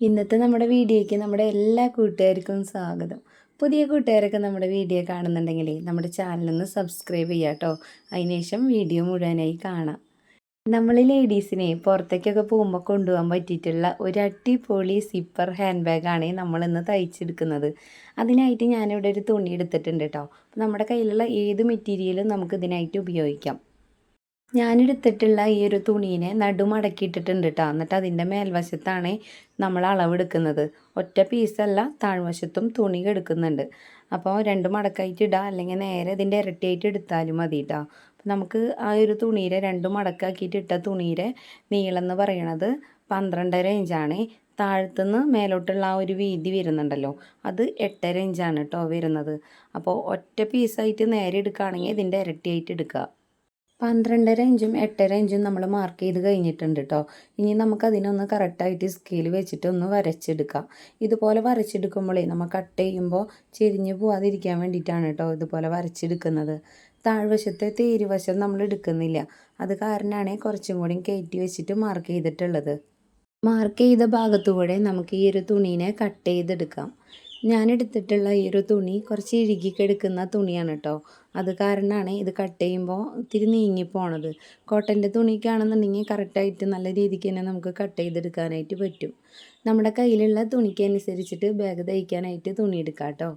ഇന്നത്തെ നമ്മുടെ വീഡിയോയ്ക്ക് നമ്മുടെ എല്ലാ കൂട്ടുകാർക്കും സ്വാഗതം. പുതിയ കൂട്ടുകാരൊക്കെ നമ്മുടെ വീഡിയോ കാണുന്നുണ്ടെങ്കിൽ നമ്മുടെ ചാനലൊന്ന് സബ്സ്ക്രൈബ് ചെയ്യാം കേട്ടോ. അതിനുശേഷം വീഡിയോ മുഴുവനായി കാണാം. നമ്മൾ ലേഡീസിനെ പുറത്തേക്കൊക്കെ പോകുമ്പോൾ കൊണ്ടുപോകാൻ പറ്റിയിട്ടുള്ള ഒരു അടിപൊളി സിപ്പർ ഹാൻഡ് ബാഗാണ് നമ്മളിന്ന് തയ്ച്ചെടുക്കുന്നത്. അതിനായിട്ട് ഞാനിവിടെ ഒരു തുണി എടുത്തിട്ടുണ്ട് കേട്ടോ. നമ്മുടെ കയ്യിലുള്ള ഏത് മെറ്റീരിയലും നമുക്ക് ഇതിനായിട്ട് ഉപയോഗിക്കാം. ഞാനെടുത്തിട്ടുള്ള ഈ ഒരു തുണീനെ നടുമടക്കിയിട്ടിട്ടുണ്ട് കേട്ടോ എന്നിട്ട് അതിന്റെ മേൽവശത്താണ് നമ്മൾ അളവെടുക്കുന്നത്. ഒറ്റ പീസല്ല താഴ്വശത്തും തുണി എടുക്കുന്നുണ്ട് അപ്പോൾ രണ്ട് മടക്കായിട്ട് ഇടാം അല്ലെങ്കിൽ നേരെ ഇതിന്റെ ഇരട്ടിയായിട്ട് എടുത്താലും മതി കേട്ടോ നമുക്ക് ആ ഒരു തുണീരെ രണ്ട് മടക്കാക്കിയിട്ട് ഇട്ട തുണീരെ നീളം എന്ന് പറയണത് പന്ത്രണ്ടര ഇഞ്ചാണ്. താഴത്തുനിന്ന് മേലോട്ടുള്ള ആ ഒരു വീതി വരുന്നുണ്ടല്ലോ അത് എട്ടര ഇഞ്ചാണ് കേട്ടോ വരുന്നത്. അപ്പോൾ ഒറ്റ പീസായിട്ട് നേരെ എടുക്കുകയാണെങ്കിൽ ഇതിന്റെ ഇരട്ടിയായിട്ട് എടുക്കുക. പന്ത്രണ്ടര ഇഞ്ചും എട്ടര ഇഞ്ചും നമ്മൾ മാർക്ക് ചെയ്ത് കഴിഞ്ഞിട്ടുണ്ട് കേട്ടോ ഇനി നമുക്കതിനൊന്ന് കറക്റ്റായിട്ട് സ്കെയിൽ വെച്ചിട്ട് ഒന്ന് വരച്ചെടുക്കാം. ഇതുപോലെ വരച്ചെടുക്കുമ്പോഴേ നമ്മൾ കട്ട് ചെയ്യുമ്പോൾ ചെരിഞ്ഞ് പോവാതിരിക്കാൻ വേണ്ടിയിട്ടാണ് കേട്ടോ ഇതുപോലെ വരച്ചെടുക്കുന്നത്. താഴ്വശത്തെ തേരുവശം നമ്മൾ എടുക്കുന്നില്ല. അത് കാരണമാണ് കുറച്ചും കൂടി കയറ്റി വെച്ചിട്ട് മാർക്ക് ചെയ്തിട്ടുള്ളത്. മാർക്ക് ചെയ്ത ഭാഗത്തുകൂടെ നമുക്ക് ഈ ഒരു തുണീനെ കട്ട് ചെയ്തെടുക്കാം. ഞാൻ എടുത്തിട്ടുള്ള ഈ ഒരു തുണി കുറച്ച് ഇഴുകിക്കെടുക്കുന്ന തുണിയാണ് കേട്ടോ അത് കാരണമാണ് ഇത് കട്ട് ചെയ്യുമ്പോൾ ഇത്തിരി നീങ്ങിപ്പോണത് കോട്ടന്റെ തുണിക്കാണെന്നുണ്ടെങ്കിൽ കറക്റ്റായിട്ട് നല്ല രീതിക്ക് തന്നെ നമുക്ക് കട്ട് ചെയ്തെടുക്കാനായിട്ട് പറ്റും. നമ്മുടെ കയ്യിലുള്ള തുണിക്കനുസരിച്ചിട്ട് ബാഗ് തയ്ക്കാനായിട്ട് തുണി എടുക്കാം കേട്ടോ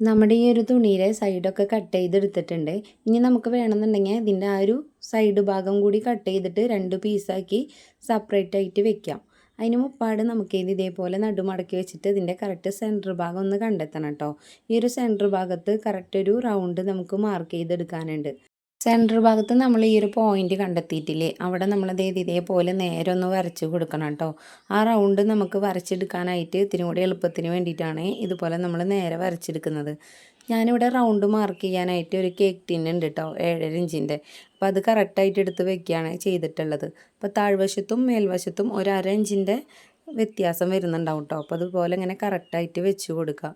നമ്മുടെ ഈ ഒരു തുണിയിലെ സൈഡൊക്കെ കട്ട് ചെയ്തെടുത്തിട്ടുണ്ട്. ഇനി നമുക്ക് വേണമെന്നുണ്ടെങ്കിൽ ഇതിന്റെ ആ ഒരു സൈഡ് ഭാഗം കൂടി കട്ട് ചെയ്തിട്ട് രണ്ട് പീസാക്കി സെപ്പറേറ്റ് ആയിട്ട് വെക്കാം. അതിന് മുപ്പാട് നമുക്ക് ഇത് ഇതേപോലെ നടുമടക്കി വെച്ചിട്ട് ഇതിന്റെ കറക്റ്റ് സെന്റർ ഭാഗം ഒന്ന് കണ്ടെത്തണം കേട്ടോ. ഈ ഒരു സെന്റർ ഭാഗത്ത് കറക്റ്റ് ഒരു റൗണ്ട് നമുക്ക് മാർക്ക് ചെയ്തെടുക്കാനുണ്ട്. സെന്റർ ഭാഗത്ത് നമ്മൾ ഈ ഒരു പോയിന്റ് കണ്ടെത്തിയിട്ടില്ലേ? അവിടെ നമ്മളത് ഇതേപോലെ നേരെ ഒന്ന് വരച്ച് കൊടുക്കണം കേട്ടോ. ആ റൗണ്ട് നമുക്ക് വരച്ചെടുക്കാനായിട്ട് ഇത്തിരി കൂടി എളുപ്പത്തിന് വേണ്ടിയിട്ടാണ് ഇതുപോലെ നമ്മൾ നേരെ വരച്ചെടുക്കുന്നത്. ഞാനിവിടെ റൗണ്ട് മാർക്ക് ചെയ്യാനായിട്ട് ഒരു കേക്ക് ടിന്നുണ്ട് കേട്ടോ ഏഴര ഇഞ്ചിന്റെ. അപ്പോൾ അത് കറക്റ്റായിട്ട് എടുത്ത് വെക്കുകയാണ് ചെയ്തിട്ടുള്ളത്. അപ്പോൾ താഴ്വശത്തും മേൽവശത്തും ഒരു അര ഇഞ്ചിന്റെ വ്യത്യാസം വരുന്നുണ്ടാവും കേട്ടോ. അപ്പോൾ അതുപോലെ ഇങ്ങനെ കറക്റ്റായിട്ട് വെച്ച് കൊടുക്കുക.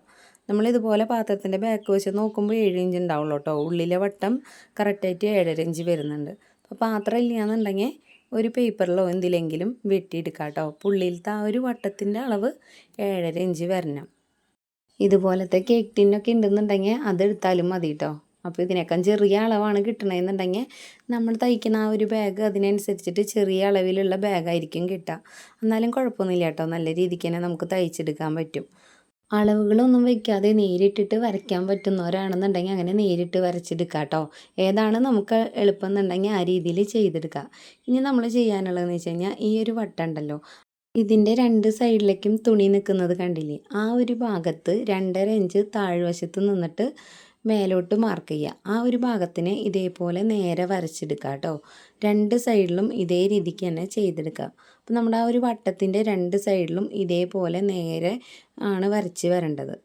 നമ്മളിതുപോലെ പാത്രത്തിന്റെ ബാക്ക് വശം നോക്കുമ്പോൾ ഏഴ് ഇഞ്ച് ഉണ്ടാവുള്ളൂ കേട്ടോ ഉള്ളിലെ വട്ടം കറക്റ്റായിട്ട് ഏഴര ഇഞ്ച് വരുന്നുണ്ട്. അപ്പോൾ പാത്രം ഇല്ലയെന്നുണ്ടെങ്കിൽ ഒരു പേപ്പറിലോ എന്തിലെങ്കിലും വെട്ടിയെടുക്കാം കേട്ടോ പുള്ളിയിലത്തെ ആ ഒരു വട്ടത്തിന്റെ അളവ് ഏഴര ഇഞ്ച് വരണം. ഇതുപോലത്തെ കേക്ക് ടിന്നൊക്കെ ഉണ്ടെന്നുണ്ടെങ്കിൽ അതെടുത്താലും മതി കേട്ടോ അപ്പോൾ ഇതിനേക്കാൾ ചെറിയ അളവാണ് കിട്ടണമെന്നുണ്ടെങ്കിൽ നമ്മൾ തയ്ക്കുന്ന ആ ഒരു ബാഗ് അതിനനുസരിച്ചിട്ട് ചെറിയ അളവിലുള്ള ബാഗായിരിക്കും കിട്ടുക. എന്നാലും കുഴപ്പമൊന്നുമില്ല കേട്ടോ നല്ല രീതിക്ക് തന്നെ നമുക്ക് തയ്ച്ചെടുക്കാൻ പറ്റും. അളവുകളൊന്നും വെക്കാതെ നേരിട്ടിട്ട് വരയ്ക്കാൻ പറ്റുന്നവരാണെന്നുണ്ടെങ്കിൽ അങ്ങനെ നേരിട്ട് വരച്ചെടുക്കുക കേട്ടോ ഏതാണ് നമുക്ക് എളുപ്പം എന്നുണ്ടെങ്കിൽ ആ രീതിയിൽ ചെയ്തെടുക്കുക ഇനി നമ്മൾ ചെയ്യാനുള്ളതെന്ന് വെച്ച് കഴിഞ്ഞാൽ ഈ ഒരു വട്ടം ഉണ്ടല്ലോ. ഇതിന്റെ രണ്ട് സൈഡിലേക്കും തുണി നിൽക്കുന്നത് കണ്ടില്ലേ? ആ ഒരു ഭാഗത്ത് രണ്ടര ഇഞ്ച് താഴ്വശത്ത് നിന്നിട്ട് മേലോട്ട് മാർക്ക് ചെയ്യുക. ആ ഒരു ഭാഗത്തിന് ഇതേപോലെ നേരെ വരച്ചെടുക്കുക കേട്ടോ. രണ്ട് സൈഡിലും ഇതേ രീതിക്ക് തന്നെ ചെയ്തെടുക്കുക. അപ്പോൾ നമ്മുടെ ആ ഒരു വട്ടത്തിന്റെ രണ്ട് സൈഡിലും ഇതേപോലെ നേരെ ആണ് വരച്ച് വരേണ്ടത്.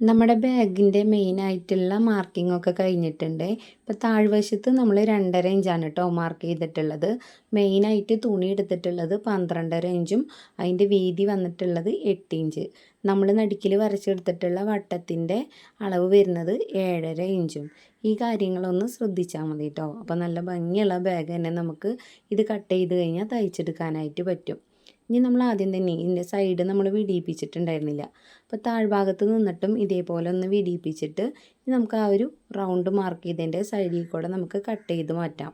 നമ്മുടെ ബാഗിന്റെ മെയിനായിട്ടുള്ള മാർക്കിംഗ് ഒക്കെ കഴിഞ്ഞിട്ടുണ്ട്. ഇപ്പോൾ താഴ്വശത്ത് നമ്മൾ രണ്ടര ഇഞ്ചാണ് കേട്ടോ മാർക്ക് ചെയ്തിട്ടുള്ളത്. മെയിനായിട്ട് തുണി എടുത്തിട്ടുള്ളത് പന്ത്രണ്ടര ഇഞ്ചും അതിന്റെ വീതി വന്നിട്ടുള്ളത് എട്ട് ഇഞ്ച് നമ്മൾ നടുക്കിൽ വരച്ചെടുത്തിട്ടുള്ള വട്ടത്തിന്റെ അളവ് വരുന്നത് ഏഴര ഇഞ്ചും ഈ കാര്യങ്ങളൊന്ന് ശ്രദ്ധിച്ചാൽ മതി കേട്ടോ അപ്പോൾ നല്ല ഭംഗിയുള്ള ബാഗ് തന്നെ നമുക്ക് ഇത് കട്ട് ചെയ്ത് കഴിഞ്ഞാൽ തയ്ച്ചെടുക്കാനായിട്ട് പറ്റും. ഇനി നമ്മൾ ആദ്യം തന്നെ ഇതിന്റെ സൈഡ് നമ്മൾ വിടിയിപ്പിച്ചിട്ടുണ്ടായിരുന്നില്ല. അപ്പോൾ താഴ്ഭാഗത്ത് നിന്നിട്ടും ഇതേപോലെ ഒന്ന് വിടിയിപ്പിച്ചിട്ട് നമുക്ക് ആ ഒരു റൗണ്ട് മാർക്ക് ചെയ്തതിന്റെ സൈഡിൽ കൂടെ നമുക്ക് കട്ട് ചെയ്ത് മാറ്റാം.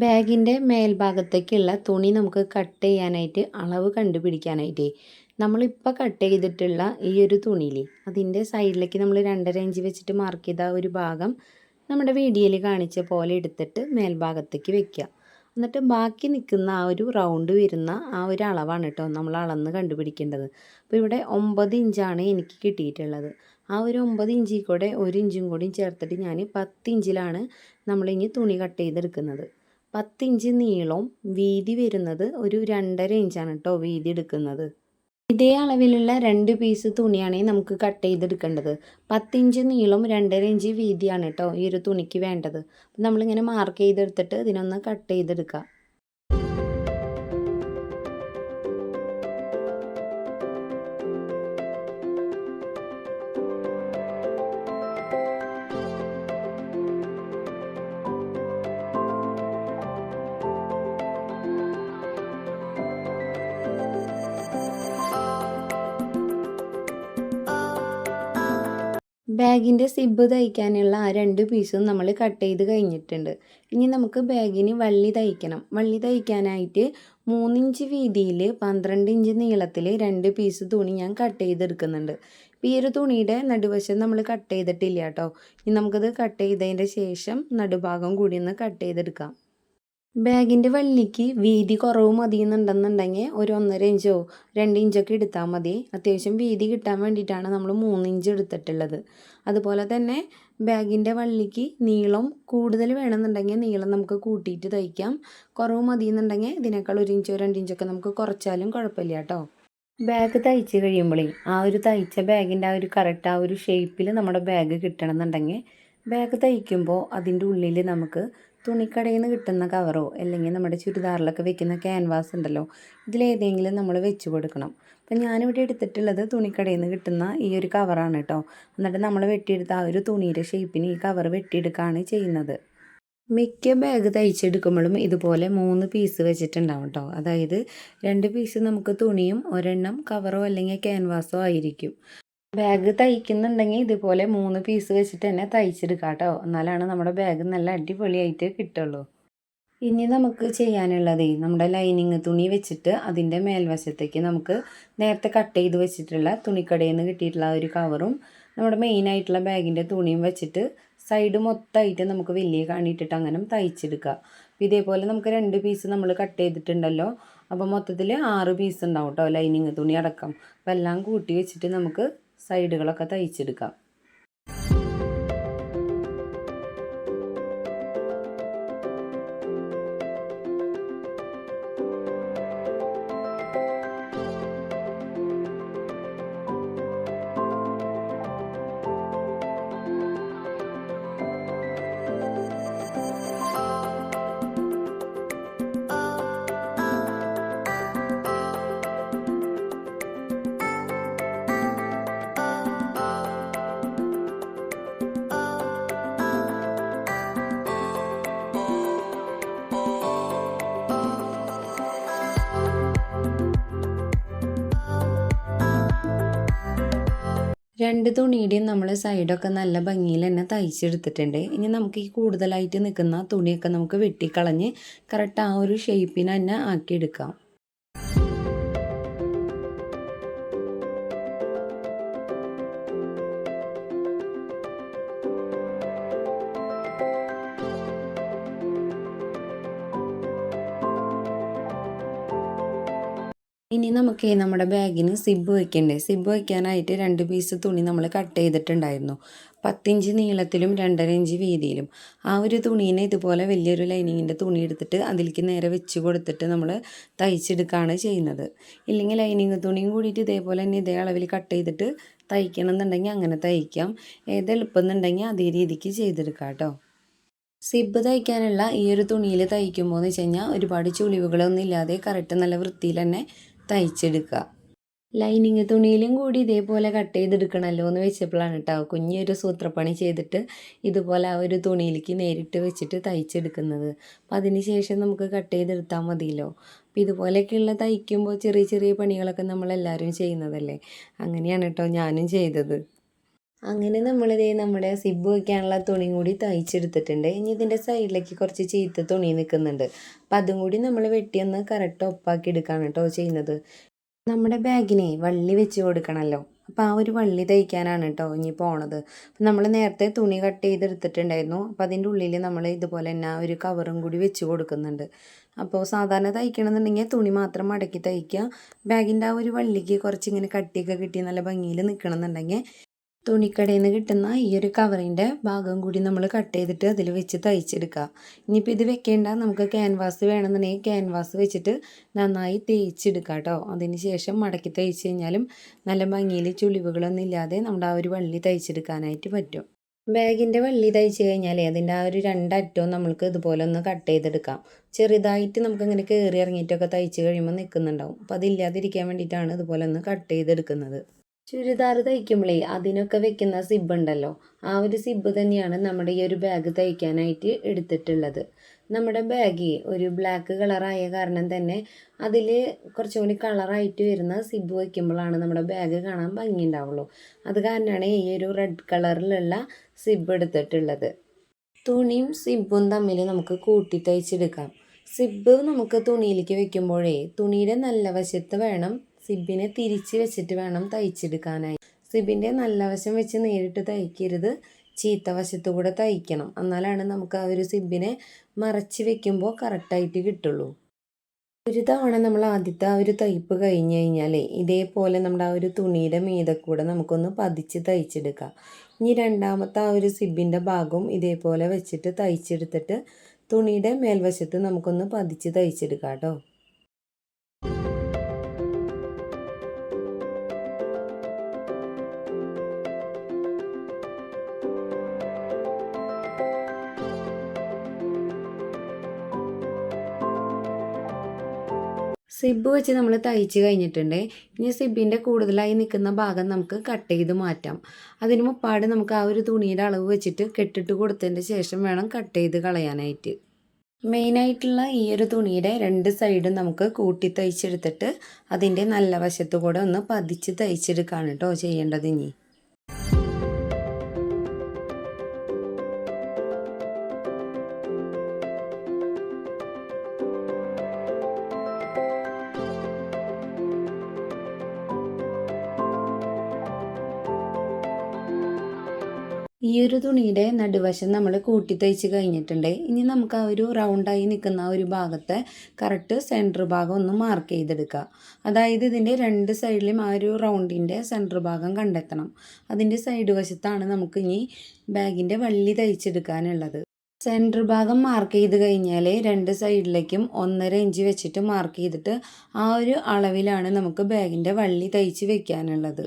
ബാഗിന്റെ മേൽഭാഗത്തേക്കുള്ള തുണി നമുക്ക് കട്ട് ചെയ്യാനായിട്ട് അളവ് കണ്ടുപിടിക്കാനായിട്ട് നമ്മളിപ്പോൾ കട്ട് ചെയ്തിട്ടുള്ള ഈ ഒരു തുണിയിൽ അതിന്റെ സൈഡിലേക്ക് നമ്മൾ രണ്ടര ഇഞ്ച് വെച്ചിട്ട് മാർക്ക് ചെയ്ത ഒരു ഭാഗം നമ്മുടെ വീഡിയോയിൽ കാണിച്ച പോലെ എടുത്തിട്ട് മേൽഭാഗത്തേക്ക് വെക്കുക. എന്നിട്ട് ബാക്കി നിൽക്കുന്ന ആ ഒരു റൗണ്ട് വരുന്ന ആ ഒരു അളവാണ് കേട്ടോ നമ്മൾ അളന്ന് കണ്ടുപിടിക്കേണ്ടത്. അപ്പോൾ ഇവിടെ ഒമ്പത് ഇഞ്ചാണ് എനിക്ക് കിട്ടിയിട്ടുള്ളത്. ആ ഒരു ഒമ്പത് ഇഞ്ചിൽ കൂടെ ഒരു ഇഞ്ചും കൂടി ചേർത്തിട്ട് ഞാൻ പത്ത് ഇഞ്ചിലാണ് നമ്മളിനി തുണി കട്ട് ചെയ്തെടുക്കുന്നത്. പത്തിഞ്ച് നീളവും വീതി വരുന്നത് ഒരു രണ്ടര ഇഞ്ചാണ് കേട്ടോ വീതി എടുക്കുന്നത്. ഇതേ അളവിലുള്ള രണ്ട് പീസ് തുണിയാണ് നമുക്ക് കട്ട് ചെയ്തെടുക്കേണ്ടത്. പത്തിഞ്ച് നീളം രണ്ടര ഇഞ്ച് വീതിയാണ് കേട്ടോ ഈ ഒരു തുണിക്ക് വേണ്ടത്. നമ്മളിങ്ങനെ മാർക്ക് ചെയ്തെടുത്തിട്ട് ഇതിനൊന്ന് കട്ട് ചെയ്തെടുക്കുക ബാഗിന്റെ സിബ് തയ്ക്കാനുള്ള ആ രണ്ട് പീസും നമ്മൾ കട്ട് ചെയ്ത് കഴിഞ്ഞിട്ടുണ്ട്. ഇനി നമുക്ക് ബാഗിന് വള്ളി തയ്ക്കണം. വള്ളി തയ്ക്കാനായിട്ട് മൂന്നിഞ്ച് വീതിയിൽ പന്ത്രണ്ട് ഇഞ്ച് നീളത്തിൽ രണ്ട് പീസ് തുണി ഞാൻ കട്ട് ചെയ്തെടുക്കുന്നുണ്ട്. ഈ ഒരു തുണിയുടെ നടുവശം നമ്മൾ കട്ട് ചെയ്തിട്ടില്ല കേട്ടോ. ഇനി നമുക്കത് കട്ട് ചെയ്തതിന്റെ ശേഷം നടുഭാഗം കൂടി ഒന്ന് കട്ട് ചെയ്തെടുക്കാം. ബാഗിന്റെ വള്ളിക്ക് വീതി കുറവ് മതിയെന്നുണ്ടെന്നുണ്ടെങ്കിൽ ഒരു ഒന്നര ഇഞ്ചോ രണ്ട് ഇഞ്ചൊക്കെ എടുത്താൽ മതി. അത്യാവശ്യം വീതി കിട്ടാൻ വേണ്ടിയിട്ടാണ് നമ്മൾ മൂന്ന് ഇഞ്ച് എടുത്തിട്ടുള്ളത്. അതുപോലെ തന്നെ ബാഗിന്റെ വള്ളിക്ക് നീളം കൂടുതൽ വേണമെന്നുണ്ടെങ്കിൽ നീളം നമുക്ക് കൂട്ടിയിട്ട് തയ്ക്കാം. കുറവ് മതിയെന്നുണ്ടെങ്കിൽ ഇതിനേക്കാൾ ഒരു ഇഞ്ചോ രണ്ട് ഇഞ്ചൊക്കെ നമുക്ക് കുറച്ചാലും കുഴപ്പമില്ല കേട്ടോ. ബാഗ് തയ്ച്ച് കഴിയുമ്പോഴേ ആ ഒരു തയ്ച്ച ബാഗിന്റെ ആ ഒരു കറക്റ്റ് ആ ഒരു ഷേപ്പിൽ നമ്മുടെ ബാഗ് കിട്ടണമെന്നുണ്ടെങ്കിൽ ബാഗ് തയ്ക്കുമ്പോൾ അതിന്റെ ഉള്ളിൽ നമുക്ക് തുണിക്കടയിൽ നിന്ന് കിട്ടുന്ന കവറോ അല്ലെങ്കിൽ നമ്മുടെ ചുരിദാറിലൊക്കെ വെക്കുന്ന ക്യാൻവാസ് ഉണ്ടല്ലോ ഇതിലേതെങ്കിലും നമ്മൾ വെച്ച് കൊടുക്കണം. അപ്പം ഞാനിവിടെ എടുത്തിട്ടുള്ളത് തുണിക്കടയിൽ നിന്ന് കിട്ടുന്ന ഈ ഒരു കവറാണ് കേട്ടോ. എന്നിട്ട് നമ്മൾ വെട്ടിയെടുത്ത ആ ഒരു തുണിയുടെ ഷേപ്പിന് ഈ കവർ വെട്ടിയെടുക്കുകയാണ് ചെയ്യുന്നത്. മിക്ക ബാഗ് തയ്ച്ചെടുക്കുമ്പോഴും ഇതുപോലെ മൂന്ന് പീസ് വെച്ചിട്ടുണ്ടാവും കേട്ടോ. അതായത് രണ്ട് പീസ് നമുക്ക് തുണിയും ഒരെണ്ണം കവറോ അല്ലെങ്കിൽ ക്യാൻവാസോ ആയിരിക്കും. ബാഗ് തയ്ക്കുന്നുണ്ടെങ്കിൽ ഇതുപോലെ മൂന്ന് പീസ് വെച്ചിട്ട് തന്നെ തയ്ച്ചെടുക്കാം കേട്ടോ എന്നാലാണ് നമ്മുടെ ബാഗ് നല്ല അടിപൊളിയായിട്ട് കിട്ടുള്ളൂ. ഇനി നമുക്ക് ചെയ്യാനുള്ളത് നമ്മുടെ ലൈനിങ് തുണി വെച്ചിട്ട് അതിന്റെ മേൽവശത്തേക്ക് നമുക്ക് നേരത്തെ കട്ട് ചെയ്ത് വെച്ചിട്ടുള്ള തുണിക്കടയിൽ നിന്ന് കിട്ടിയിട്ടുള്ള ഒരു കവറും നമ്മുടെ മെയിനായിട്ടുള്ള ബാഗിന്റെ തുണിയും വെച്ചിട്ട് സൈഡ് മൊത്തമായിട്ട് നമുക്ക് വലിയ കാണിയിട്ടിട്ട് അങ്ങനെ തയ്ച്ചെടുക്കുക അപ്പോൾ ഇതേപോലെ നമുക്ക് രണ്ട് പീസ് നമ്മൾ കട്ട് ചെയ്തിട്ടുണ്ടല്ലോ അപ്പോൾ മൊത്തത്തിൽ ആറ് പീസ് ഉണ്ടാവും കേട്ടോ ലൈനിങ് തുണി അടക്കം. അപ്പോൾ എല്ലാം കൂട്ടി വെച്ചിട്ട് നമുക്ക് സൈഡുകളൊക്കെ തയ്ച്ചെടുക്കാം. രണ്ട് തുണിയുടെയും നമ്മൾ സൈഡൊക്കെ നല്ല ഭംഗിയിൽ തന്നെ തയ്ച്ചെടുത്തിട്ടുണ്ട്. ഇനി നമുക്ക് ഈ കൂടുതലായിട്ട് നിൽക്കുന്ന തുണിയൊക്കെ നമുക്ക് വെട്ടിക്കളഞ്ഞ് കറക്റ്റ് ആ ഒരു ഷേപ്പിന് തന്നെ ആക്കിയെടുക്കാം. ഇനി നമുക്ക് നമ്മുടെ ബാഗിന് സിബ് വയ്ക്കണ്ടേ സിബ് വയ്ക്കാനായിട്ട് രണ്ട് പീസ് തുണി നമ്മൾ കട്ട് ചെയ്തിട്ടുണ്ടായിരുന്നു. പത്തിഞ്ച് നീളത്തിലും രണ്ടര ഇഞ്ച് വീതിയിലും. ആ ഒരു തുണീനെ ഇതുപോലെ വലിയൊരു ലൈനിങ്ങിന്റെ തുണി എടുത്തിട്ട് അതിലേക്ക് നേരെ വെച്ച് കൊടുത്തിട്ട് നമ്മൾ തയ്ച്ചെടുക്കുകയാണ് ചെയ്യുന്നത്. ഇല്ലെങ്കിൽ ലൈനിങ് തുണിയും കൂടിയിട്ട് ഇതേപോലെ തന്നെ ഇതേ അളവിൽ കട്ട് ചെയ്തിട്ട് തയ്ക്കണം എന്നുണ്ടെങ്കിൽ അങ്ങനെ തയ്ക്കാം. ഏത് എളുപ്പം എന്നുണ്ടെങ്കിൽ അതേ രീതിക്ക് ചെയ്തെടുക്കാം കേട്ടോ. സിബ് തയ്ക്കാനുള്ള ഈ ഒരു തുണിയിൽ തയ്ക്കുമ്പോൾ എന്ന് വെച്ച് കഴിഞ്ഞാൽ ഒരുപാട് ചുളിവുകളൊന്നും ഇല്ലാതെ കറക്റ്റ് നല്ല വൃത്തിയിൽ തന്നെ തയ്ച്ചെടുക്കുക ലൈനിങ് തുണിയിലും കൂടി ഇതേപോലെ കട്ട് ചെയ്തെടുക്കണമല്ലോ എന്ന് വെച്ചപ്പോഴാണ് കേട്ടോ കുഞ്ഞൊരു സൂത്രപ്പണി ചെയ്തിട്ട് ഇതുപോലെ ആ ഒരു തുണിയിലേക്ക് നേരിട്ട് വെച്ചിട്ട് തയ്ച്ചെടുക്കുന്നത്. അപ്പം അതിന് ശേഷം നമുക്ക് കട്ട് ചെയ്തെടുത്താൽ മതിയല്ലോ. അപ്പം ഇതുപോലെയൊക്കെയുള്ള തയ്ക്കുമ്പോൾ ചെറിയ ചെറിയ പണികളൊക്കെ നമ്മളെല്ലാവരും ചെയ്യുന്നതല്ലേ? അങ്ങനെയാണ് കേട്ടോ ഞാനും ചെയ്തത്. അങ്ങനെ നമ്മളിത് നമ്മുടെ സിബ് വയ്ക്കാനുള്ള തുണിയും കൂടി തയ്ച്ചെടുത്തിട്ടുണ്ട്. ഇനി ഇതിന്റെ സൈഡിലേക്ക് കുറച്ച് ചീത്ത തുണി നിൽക്കുന്നുണ്ട്. അപ്പം അതും കൂടി നമ്മൾ വെട്ടിയൊന്ന് കറക്റ്റ് ഒപ്പാക്കി എടുക്കുകയാണ് കേട്ടോ ചെയ്യുന്നത്. നമ്മുടെ ബാഗിനെ വള്ളി വെച്ച് കൊടുക്കണമല്ലോ. അപ്പോൾ ആ ഒരു വള്ളി തയ്ക്കാനാണ് കേട്ടോ ഇനി പോണത്. അപ്പം നമ്മൾ നേരത്തെ തുണി കട്ട് ചെയ്തെടുത്തിട്ടുണ്ടായിരുന്നു. അപ്പോൾ അതിന്റെ ഉള്ളിൽ നമ്മൾ ഇതുപോലെ തന്നെ ഒരു കവറും കൂടി വെച്ച് കൊടുക്കുന്നുണ്ട്. അപ്പോൾ സാധാരണ തയ്ക്കണമെന്നുണ്ടെങ്കിൽ തുണി മാത്രം മടക്കി തയ്ക്കുക. ബാഗിന്റെ ആ ഒരു വള്ളിക്ക് കുറച്ചിങ്ങനെ കട്ടിയൊക്കെ കിട്ടി നല്ല ഭംഗിയിൽ നിൽക്കണമെന്നുണ്ടെങ്കിൽ തുണിക്കടയിൽ നിന്ന് കിട്ടുന്ന ഈ ഒരു കവറിന്റെ ഭാഗം കൂടി നമ്മൾ കട്ട് ചെയ്തിട്ട് അതിൽ വെച്ച് തയ്ച്ചെടുക്കുക. ഇനിയിപ്പോൾ ഇത് വെക്കേണ്ട നമുക്ക് ക്യാൻവാസ് വേണമെന്നുണ്ടെങ്കിൽ ക്യാൻവാസ് വെച്ചിട്ട് നന്നായി തേച്ചെടുക്കുക കേട്ടോ. അതിന് ശേഷം മടക്കി തയ്ച്ച് കഴിഞ്ഞാലും നല്ല ഭംഗിയിൽ ചുളിവുകളൊന്നും ഇല്ലാതെ നമ്മുടെ ആ ഒരു വള്ളി തയ്ച്ചെടുക്കാനായിട്ട് പറ്റും. ബാഗിന്റെ വള്ളി തയ്ച്ച് കഴിഞ്ഞാൽ അതിന്റെ ആ ഒരു രണ്ടറ്റവും നമ്മൾക്ക് ഇതുപോലെ ഒന്ന് കട്ട് ചെയ്തെടുക്കാം. ചെറുതായിട്ട് നമുക്ക് ഇങ്ങനെ കയറി ഇറങ്ങിയിട്ടൊക്കെ തയ്ച്ച് കഴിയുമ്പോൾ നിൽക്കുന്നുണ്ടാവും. അപ്പോൾ അതില്ലാതിരിക്കാൻ വേണ്ടിയിട്ടാണ് ഇതുപോലെ ഒന്ന് കട്ട് ചെയ്തെടുക്കുന്നത്. ചുരിദാർ തയ്ക്കുമ്പോഴേ അതിനൊക്കെ വെക്കുന്ന സിബ് ഉണ്ടല്ലോ. ആ ഒരു സിബ്ബ് തന്നെയാണ് നമ്മുടെ ഈ ഒരു ബാഗ് തയ്ക്കാനായിട്ട് എടുത്തിട്ടുള്ളത്. നമ്മുടെ ബാഗ് ഒരു ബ്ലാക്ക് കളറായ കാരണം തന്നെ അതിൽ കുറച്ചും കൂടി കളറായിട്ട് വരുന്ന സിബ് വയ്ക്കുമ്പോഴാണ് നമ്മുടെ ബാഗ് കാണാൻ ഭംഗി ഉണ്ടാവുള്ളൂ അത് കാരണമാണ് ഈ ഒരു റെഡ് കളറിലുള്ള സിബ് എടുത്തിട്ടുള്ളത്. തുണിയും സിബും തമ്മിൽ നമുക്ക് കൂട്ടി തയ്ച്ചെടുക്കാം. സിബ് നമുക്ക് തുണിയിലേക്ക് വെക്കുമ്പോഴേ തുണിയുടെ നല്ല വശത്ത് വേണം സിബിനെ തിരിച്ച് വെച്ചിട്ട് വേണം തയ്ച്ചെടുക്കാനായി. സിബിന്റെ നല്ല വശം വെച്ച് നേരിട്ട് തയ്ക്കരുത്. ചീത്ത വശത്തുകൂടെ തയ്ക്കണം. എന്നാലാണ് നമുക്ക് ആ ഒരു സിബിനെ മറച്ച് വെക്കുമ്പോൾ കറക്റ്റായിട്ട് കിട്ടുള്ളൂ. ഒരു തവണ നമ്മൾ ആദ്യത്തെ ആ ഒരു തയ്പ്പ് കഴിഞ്ഞ് കഴിഞ്ഞാൽ ഇതേപോലെ നമ്മുടെ ആ ഒരു തുണിയുടെ മീതെ കൂടെ നമുക്കൊന്ന് പതിച്ച് തയ്ച്ചെടുക്കാം. ഇനി രണ്ടാമത്തെ ആ ഒരു സിബിന്റെ ഭാഗവും ഇതേപോലെ വെച്ചിട്ട് തയ്ച്ചെടുത്തിട്ട് തുണിയുടെ മേൽവശത്ത് നമുക്കൊന്ന് പതിച്ച് തയ്ച്ചെടുക്കാം കേട്ടോ. സിബ് വെച്ച് നമ്മൾ തയ്ച്ച് കഴിഞ്ഞിട്ടുണ്ട്. ഇനി സിബിന്റെ കൂടുതലായി നിൽക്കുന്ന ഭാഗം നമുക്ക് കട്ട് ചെയ്ത് മാറ്റാം. അതിന് മുപ്പാട് നമുക്ക് ആ ഒരു തുണിയുടെ അളവ് വെച്ചിട്ട് കെട്ടിട്ട് കൊടുത്തതിന്റെ ശേഷം വേണം കട്ട് ചെയ്ത് കളയാനായിട്ട്. മെയിനായിട്ടുള്ള ഈ ഒരു തുണിയുടെ രണ്ട് സൈഡും നമുക്ക് കൂട്ടി തയ്ച്ചെടുത്തിട്ട് അതിന്റെ നല്ല വശത്തു കൂടെ ഒന്ന് പതിച്ച് തയ്ച്ചെടുക്കുകയാണ് കേട്ടോ ചെയ്യേണ്ടത് ഇനി. തുണിയുടെ നടുവശം നമ്മൾ കൂട്ടി തയ്ച്ച് കഴിഞ്ഞിട്ടുണ്ട്. ഇനി നമുക്ക് ആ ഒരു റൗണ്ടായി നിൽക്കുന്ന ഒരു ഭാഗത്തെ കറക്റ്റ് സെന്റർ ഭാഗം ഒന്ന് മാർക്ക് ചെയ്തെടുക്കുക അതായത് ഇതിന്റെ രണ്ട് സൈഡിലും ആ ഒരു റൗണ്ടിന്റെ സെന്റർ ഭാഗം കണ്ടെത്തണം. അതിന്റെ സൈഡ് വശത്താണ് നമുക്ക് ഇനി ബാഗിന്റെ വള്ളി തയ്ച്ചെടുക്കാനുള്ളത്. സെന്റർ ഭാഗം മാർക്ക് ചെയ്ത് കഴിഞ്ഞാൽ രണ്ട് സൈഡിലേക്കും ഒന്നര ഇഞ്ച് വെച്ചിട്ട് മാർക്ക് ചെയ്തിട്ട് ആ ഒരു അളവിലാണ് നമുക്ക് ബാഗിന്റെ വള്ളി തയ്ച്ച് വെക്കാനുള്ളത്.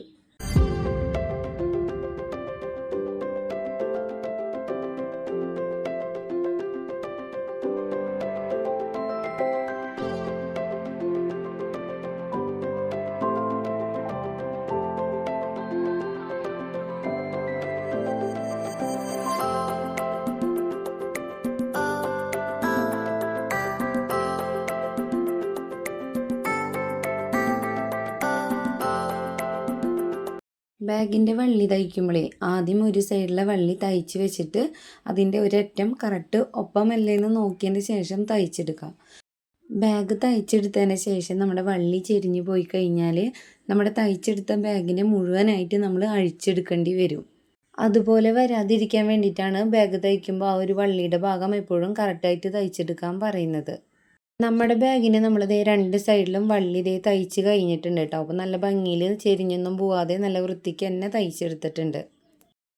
ബാഗിന്റെ വള്ളി തയ്ക്കുമ്പോഴേ ആദ്യം ഒരു സൈഡിലെ വള്ളി തയ്ച്ച് വെച്ചിട്ട് അതിന്റെ ഒരറ്റം കറക്റ്റ് ഒപ്പമല്ലേ എന്ന് നോക്കിയതിന് ശേഷം തയ്ച്ചെടുക്കാം. ബാഗ് തയ്ച്ചെടുത്തതിന് ശേഷം നമ്മുടെ വള്ളി ചെരിഞ്ഞു പോയി കഴിഞ്ഞാൽ നമ്മുടെ തയ്ച്ചെടുത്ത ബാഗിനെ മുഴുവനായിട്ട് നമ്മൾ അഴിച്ചെടുക്കേണ്ടി വരും. അതുപോലെ വരാതിരിക്കാൻ വേണ്ടിയിട്ടാണ് ബാഗ് തയ്ക്കുമ്പോൾ ആ ഒരു വള്ളിയുടെ ഭാഗം എപ്പോഴും കറക്റ്റായിട്ട് തയ്ച്ചെടുക്കാൻ പറയുന്നത്. നമ്മുടെ ബാഗിന് നമ്മളിതേ രണ്ട് സൈഡിലും വള്ളി ഇതേ തയ്ച്ച് കഴിഞ്ഞിട്ടുണ്ട് കേട്ടോ. അപ്പോൾ നല്ല ഭംഗിയിൽ ചെരിഞ്ഞൊന്നും പോവാതെ നല്ല വൃത്തിക്ക് തന്നെ തയ്ച്ചെടുത്തിട്ടുണ്ട്.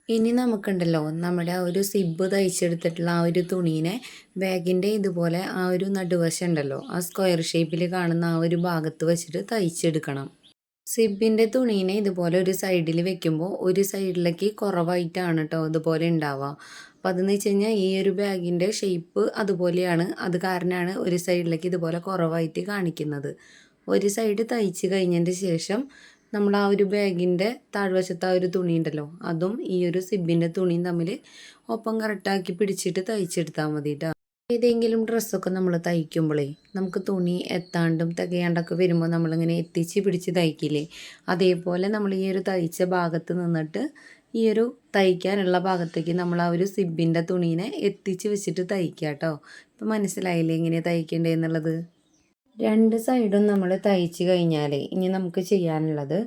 ഇനി നമുക്കുണ്ടല്ലോ നമ്മുടെ ആ ഒരു സിബ് തയ്ച്ചെടുത്തിട്ടുള്ള ആ ഒരു തുണീനെ ബാഗിന്റെ ഇതുപോലെ ആ ഒരു നടുവശം ഉണ്ടല്ലോ ആ സ്ക്വയർ ഷേപ്പിൽ കാണുന്ന ആ ഒരു ഭാഗത്ത് വെച്ചിട്ട് തയ്ച്ചെടുക്കണം. സിബിന്റെ തുണീനെ ഇതുപോലെ ഒരു സൈഡിൽ വെക്കുമ്പോൾ ഒരു സൈഡിലേക്ക് കുറവായിട്ടാണ് കേട്ടോ ഇതുപോലെ ഉണ്ടാവുക. അപ്പോൾ അതെന്ന് വെച്ച് കഴിഞ്ഞാൽ ഈ ഒരു ബാഗിന്റെ ഷേപ്പ് അതുപോലെയാണ്. അത് കാരണമാണ് ഒരു സൈഡിലേക്ക് ഇതുപോലെ കുറവായിട്ട് കാണിക്കുന്നത്. ഒരു സൈഡ് തയ്ച്ച് കഴിഞ്ഞതിന്റെ ശേഷം നമ്മൾ ആ ഒരു ബാഗിന്റെ താഴ്വശത്ത് ആ ഒരു തുണി ഉണ്ടല്ലോ അതും ഈ ഒരു സിബിന്റെ തുണിയും തമ്മിൽ ഒപ്പം കറക്റ്റാക്കി പിടിച്ചിട്ട് തയ്ച്ചെടുത്താൽ മതി കേട്ടോ ഏതെങ്കിലും ഡ്രസ്സൊക്കെ നമ്മൾ തയ്ക്കുമ്പോഴേ നമുക്ക് തുണി എത്താണ്ടും തികയാണ്ടൊക്കെ വരുമ്പോൾ നമ്മളിങ്ങനെ എത്തിച്ച് പിടിച്ച് തയ്ക്കില്ലേ? അതേപോലെ നമ്മൾ ഈ ഒരു തയ്ച്ച ഭാഗത്ത് നിന്നിട്ട് ഈ ഒരു തയ്ക്കാനുള്ള ഭാഗത്തേക്ക് നമ്മൾ ആ ഒരു സിബിന്റെ തുണീനെ എത്തിച്ച് വെച്ചിട്ട് തയ്ക്കുക കേട്ടോ ഇപ്പം മനസ്സിലായില്ലേ എങ്ങനെയാണ് തയ്ക്കേണ്ടതെന്നുള്ളത് രണ്ട് സൈഡും നമ്മൾ തയ്ച്ച് കഴിഞ്ഞാൽ ഇനി നമുക്ക് ചെയ്യാനുള്ളത്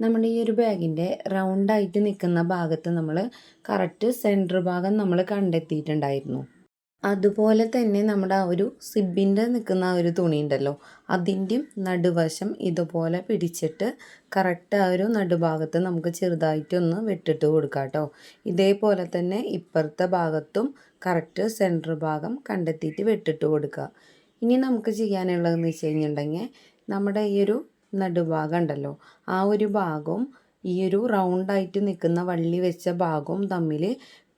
നമ്മുടെ ഈ ഒരു ബാഗിന്റെ റൗണ്ടായിട്ട് നിൽക്കുന്ന ഭാഗത്ത് നമ്മൾ കറക്റ്റ് സെന്റർ ഭാഗം നമ്മൾ കണ്ടെത്തിയിട്ടുണ്ടായിരുന്നു. അതുപോലെ തന്നെ നമ്മുടെ ആ ഒരു സിബിന്റെ നിൽക്കുന്ന ആ ഒരു തുണി ഉണ്ടല്ലോ അതിന്റെയും നടുവശം ഇതുപോലെ പിടിച്ചിട്ട് കറക്റ്റ് ആ ഒരു നടുഭാഗത്ത് നമുക്ക് ചെറുതായിട്ടൊന്ന് വെട്ടിട്ട് കൊടുക്കാം കേട്ടോ. ഇതേപോലെ തന്നെ ഇപ്പുറത്തെ ഭാഗത്തും കറക്റ്റ് സെന്റർ ഭാഗം കണ്ടെത്തിയിട്ട് വെട്ടിട്ട് കൊടുക്കുക. ഇനി നമുക്ക് ചെയ്യാനുള്ളതെന്ന് വെച്ച് കഴിഞ്ഞിട്ടുണ്ടെങ്കിൽ നമ്മുടെ ഈ ഒരു നടുഭാഗം ഉണ്ടല്ലോ ആ ഒരു ഭാഗവും ഈ ഒരു റൗണ്ടായിട്ട് നിൽക്കുന്ന വള്ളി വെച്ച ഭാഗവും തമ്മിൽ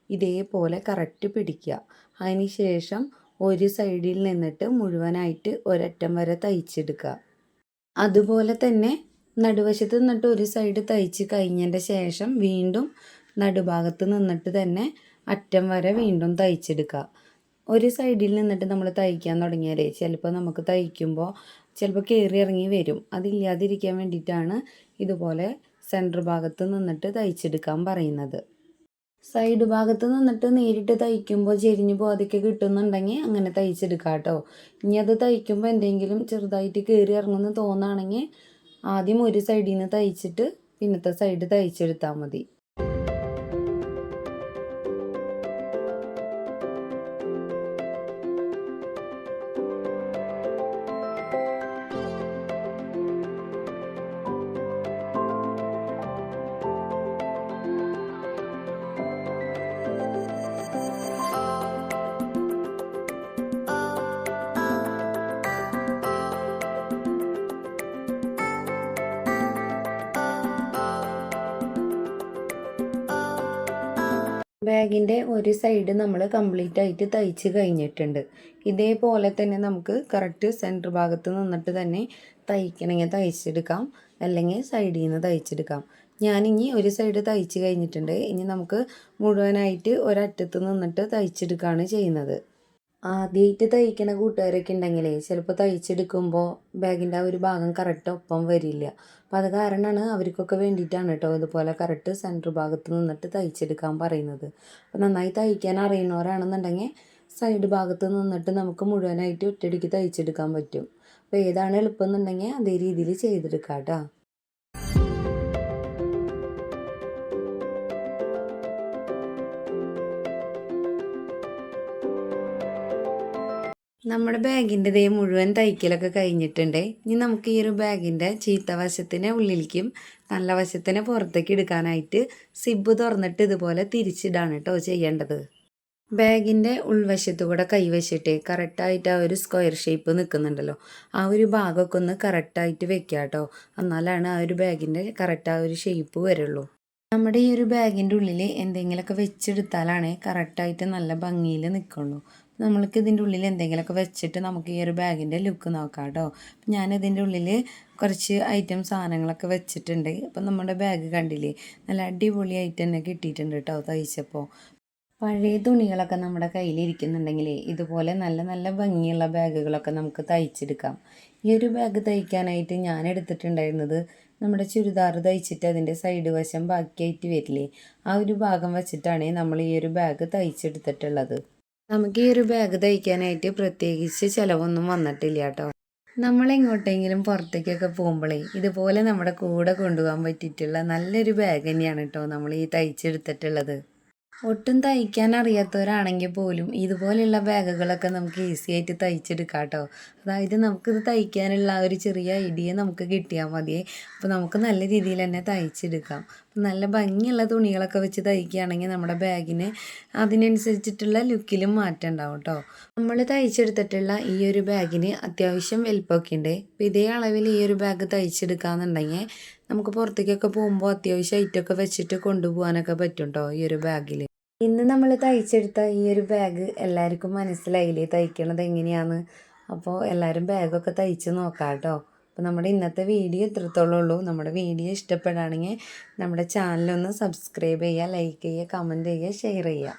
ഇതേപോലെ കറക്റ്റ് പിടിക്കുക. അതിന് ശേഷം ഒരു സൈഡിൽ നിന്നിട്ട് മുഴുവനായിട്ട് ഒരറ്റം വരെ തയ്ച്ചെടുക്കുക. അതുപോലെ തന്നെ നടുവശത്ത് നിന്നിട്ട് ഒരു സൈഡ് തയ്ച്ച് കഴിഞ്ഞതിന്റെ ശേഷം വീണ്ടും നടുഭാഗത്ത് നിന്നിട്ട് തന്നെ അറ്റം വരെ വീണ്ടും തയ്ച്ചെടുക്കുക. ഒരു സൈഡിൽ നിന്നിട്ട് നമ്മൾ തയ്ക്കാൻ തുടങ്ങിയാലേ ചിലപ്പോൾ നമുക്ക് തയ്ക്കുമ്പോൾ ചിലപ്പോൾ കയറി ഇറങ്ങി വരും. അതില്ലാതിരിക്കാൻ വേണ്ടിയിട്ടാണ് ഇതുപോലെ സെന്റർ ഭാഗത്ത് നിന്നിട്ട് തയ്ച്ചെടുക്കാൻ പറയുന്നത്. സൈഡ് ഭാഗത്ത് നിന്നിട്ട് നേരിട്ട് തയ്ക്കുമ്പോൾ ചെരിഞ്ഞ് പോകാതൊക്കെ കിട്ടുന്നുണ്ടെങ്കിൽ അങ്ങനെ തയ്ച്ചെടുക്കാം കേട്ടോ ഇനി അത് തയ്ക്കുമ്പോൾ എന്തെങ്കിലും ചെറുതായിട്ട് കയറി ഇറങ്ങുമെന്ന് തോന്നുകയാണെങ്കിൽ ആദ്യം ഒരു സൈഡിൽ നിന്ന് തയ്ച്ചിട്ട് പിന്നത്തെ സൈഡ് തയ്ച്ചെടുത്താൽ മതി. ബാഗിന്റെ ഒരു സൈഡ് നമ്മൾ കംപ്ലീറ്റ് ആയിട്ട് തയ്ച്ച് കഴിഞ്ഞിട്ടുണ്ട്. ഇതേപോലെ തന്നെ നമുക്ക് കറക്റ്റ് സെന്റർ ഭാഗത്ത് നിന്നിട്ട് തന്നെ തയ്ക്കണമെങ്കിൽ തയ്ച്ചെടുക്കാം. അല്ലെങ്കിൽ സൈഡിൽ നിന്ന് തയ്ച്ചെടുക്കാം. ഞാനിനി ഒരു സൈഡ് തയ്ച്ച് കഴിഞ്ഞിട്ടുണ്ട്. ഇനി നമുക്ക് മുഴുവനായിട്ട് ഒരറ്റത്ത് നിന്നിട്ട് തയ്ച്ചെടുക്കുകയാണ് ചെയ്യുന്നത്. ആദ്യമായിട്ട് തയ്ക്കണ കൂട്ടുകാരൊക്കെ ഉണ്ടെങ്കിലേ ചിലപ്പോൾ തയ്ച്ചെടുക്കുമ്പോൾ ബാഗിന്റെ ആ ഒരു ഭാഗം കറക്റ്റ് ഒപ്പം വരില്ല. അപ്പോൾ അത് കാരണമാണ് അവർക്കൊക്കെ വേണ്ടിയിട്ടാണ് കേട്ടോ ഇതുപോലെ കറക്റ്റ് സെന്റർ ഭാഗത്ത് നിന്നിട്ട് തയ്ച്ചെടുക്കാൻ പറയുന്നത്. അപ്പോൾ നന്നായി തയ്ക്കാൻ അറിയുന്നവരാണെന്നുണ്ടെങ്കിൽ സൈഡ് ഭാഗത്ത് നിന്നിട്ട് നമുക്ക് മുഴുവനായിട്ട് ഒറ്റയടിക്ക് തയ്ച്ചെടുക്കാൻ പറ്റും. അപ്പോൾ ഏതാണ് എളുപ്പം എന്നുണ്ടെങ്കിൽ അതേ രീതിയിൽ ചെയ്തെടുക്കാം കേട്ടോ നമ്മുടെ ബാഗിന്റെ ദേ മുഴുവൻ തയ്ക്കലൊക്കെ കഴിഞ്ഞിട്ടുണ്ട്. ഇനി നമുക്ക് ഈ ഒരു ബാഗിന്റെ ചീത്ത വശത്തിനെ ഉള്ളിലേക്കും നല്ല വശത്തിനെ പുറത്തേക്ക് എടുക്കാനായിട്ട് സിബ് തുറന്നിട്ട് ഇതുപോലെ തിരിച്ചിടാണ് കേട്ടോ ചെയ്യേണ്ടത്. ബാഗിന്റെ ഉൾവശത്ത് കൂടെ കൈവശിട്ട് കറക്റ്റായിട്ട് ആ ഒരു സ്ക്വയർ ഷേപ്പ് നിൽക്കുന്നുണ്ടല്ലോ ആ ഒരു ഭാഗമൊക്കെ ഒന്ന് കറക്റ്റായിട്ട് വെക്കുക കേട്ടോ. എന്നാലാണ് ആ ഒരു ബാഗിന്റെ കറക്റ്റ് ആ ഒരു ഷേപ്പ് വരുള്ളൂ. നമ്മുടെ ഈ ഒരു ബാഗിന്റെ ഉള്ളിൽ എന്തെങ്കിലുമൊക്കെ വെച്ചെടുത്താലാണ് കറക്റ്റായിട്ട് നല്ല ഭംഗിയിൽ നിൽക്കുള്ളൂ നമ്മൾക്ക് ഇതിന്റെ ഉള്ളിൽ എന്തെങ്കിലുമൊക്കെ വെച്ചിട്ട് നമുക്ക് ഈ ഒരു ബാഗിന്റെ ലുക്ക് നോക്കാം കേട്ടോ. ഞാനിതിന്റെ ഉള്ളിൽ കുറച്ച് ഐറ്റം സാധനങ്ങളൊക്കെ വെച്ചിട്ടുണ്ട്. അപ്പം നമ്മുടെ ബാഗ് കണ്ടില്ലേ? നല്ല അടിപൊളി അടിപൊളിയായിട്ട് തന്നെ കിട്ടിയിട്ടുണ്ട് കേട്ടോ തയ്ച്ചപ്പോൾ. പഴയ തുണികളൊക്കെ നമ്മുടെ കയ്യിൽ ഇരിക്കുന്നുണ്ടെങ്കിൽ ഇതുപോലെ നല്ല നല്ല ഭംഗിയുള്ള ബാഗുകളൊക്കെ നമുക്ക് തയ്ച്ചെടുക്കാം. ഈ ഒരു ബാഗ് തയ്ക്കാനായിട്ട് ഞാൻ എടുത്തിട്ടുണ്ടായിരുന്നത് നമ്മുടെ ചുരിദാർ തയ്ച്ചിട്ട് അതിന്റെ സൈഡ് വശം ബാക്കിയായിട്ട് വരില്ലേ? ആ ഒരു ഭാഗം വെച്ചിട്ടാണ് നമ്മൾ ഈ ഒരു ബാഗ് തയ്ച്ചെടുത്തിട്ടുള്ളത്. നമുക്ക് ഈ ഒരു ബാഗ് തയ്ക്കാനായിട്ട് പ്രത്യേകിച്ച് ചിലവൊന്നും വന്നിട്ടില്ല കേട്ടോ നമ്മൾ എങ്ങോട്ടെങ്കിലും പുറത്തേക്കൊക്കെ പോകുമ്പോഴേ ഇതുപോലെ നമ്മുടെ കൂടെ കൊണ്ടുപോകാൻ പറ്റിയിട്ടുള്ള നല്ലൊരു ബാഗ് തന്നെയാണ് കേട്ടോ നമ്മൾ ഈ തയ്ച്ചെടുത്തിട്ടുള്ളത്. ഒട്ടും തയ്ക്കാൻ അറിയാത്തവരാണെങ്കിൽ പോലും ഇതുപോലെയുള്ള ബാഗുകളൊക്കെ നമുക്ക് ഈസി ആയിട്ട് തയ്ച്ചെടുക്കാം കേട്ടോ അതായത് നമുക്കിത് തയ്ക്കാനുള്ള ഒരു ചെറിയ ഐഡിയ നമുക്ക് കിട്ടിയാൽ മതിയേ. അപ്പോൾ നമുക്ക് നല്ല രീതിയിൽ തന്നെ തയ്ച്ചെടുക്കാം. നല്ല ഭംഗിയുള്ള തുണികളൊക്കെ വെച്ച് തയ്ക്കുകയാണെങ്കിൽ നമ്മുടെ ബാഗിന് അതിനനുസരിച്ചിട്ടുള്ള ലുക്കിലും മാറ്റം ഉണ്ടാവും കേട്ടോ നമ്മൾ തയ്ച്ചെടുത്തിട്ടുള്ള ഈ ഒരു ബാഗിന് അത്യാവശ്യം വലിപ്പമൊക്കെ ഉണ്ട്. അപ്പോൾ ഇതേ അളവിൽ ഈ ഒരു ബാഗ് തയ്ച്ചെടുക്കാന്നുണ്ടെങ്കിൽ നമുക്ക് പുറത്തേക്കൊക്കെ പോകുമ്പോൾ അത്യാവശ്യം ഐറ്റമൊക്കെ വെച്ചിട്ട് കൊണ്ടുപോകാനൊക്കെ പറ്റും ഈ ഒരു ബാഗിൽ ഇന്ന് നമ്മൾ തയ്ച്ചെടുത്ത ഈ ഒരു ബാഗ് എല്ലാവർക്കും മനസ്സിലായില്ലേ? തയ്ക്കണത് എങ്ങനെയാണ് അപ്പോൾ എല്ലാവരും ബാഗൊക്കെ തയ്ച്ച് നോക്കാം കേട്ടോ അപ്പോൾ നമ്മുടെ ഇന്നത്തെ വീഡിയോ ഇത്രത്തോളം ഉള്ളൂ. നമ്മുടെ വീഡിയോ ഇഷ്ടപ്പെടുകയാണെങ്കിൽ നമ്മുടെ ചാനലൊന്ന് സബ്സ്ക്രൈബ് ചെയ്യുക ലൈക്ക് ചെയ്യുക കമന്റ് ചെയ്യുക ഷെയർ ചെയ്യുക.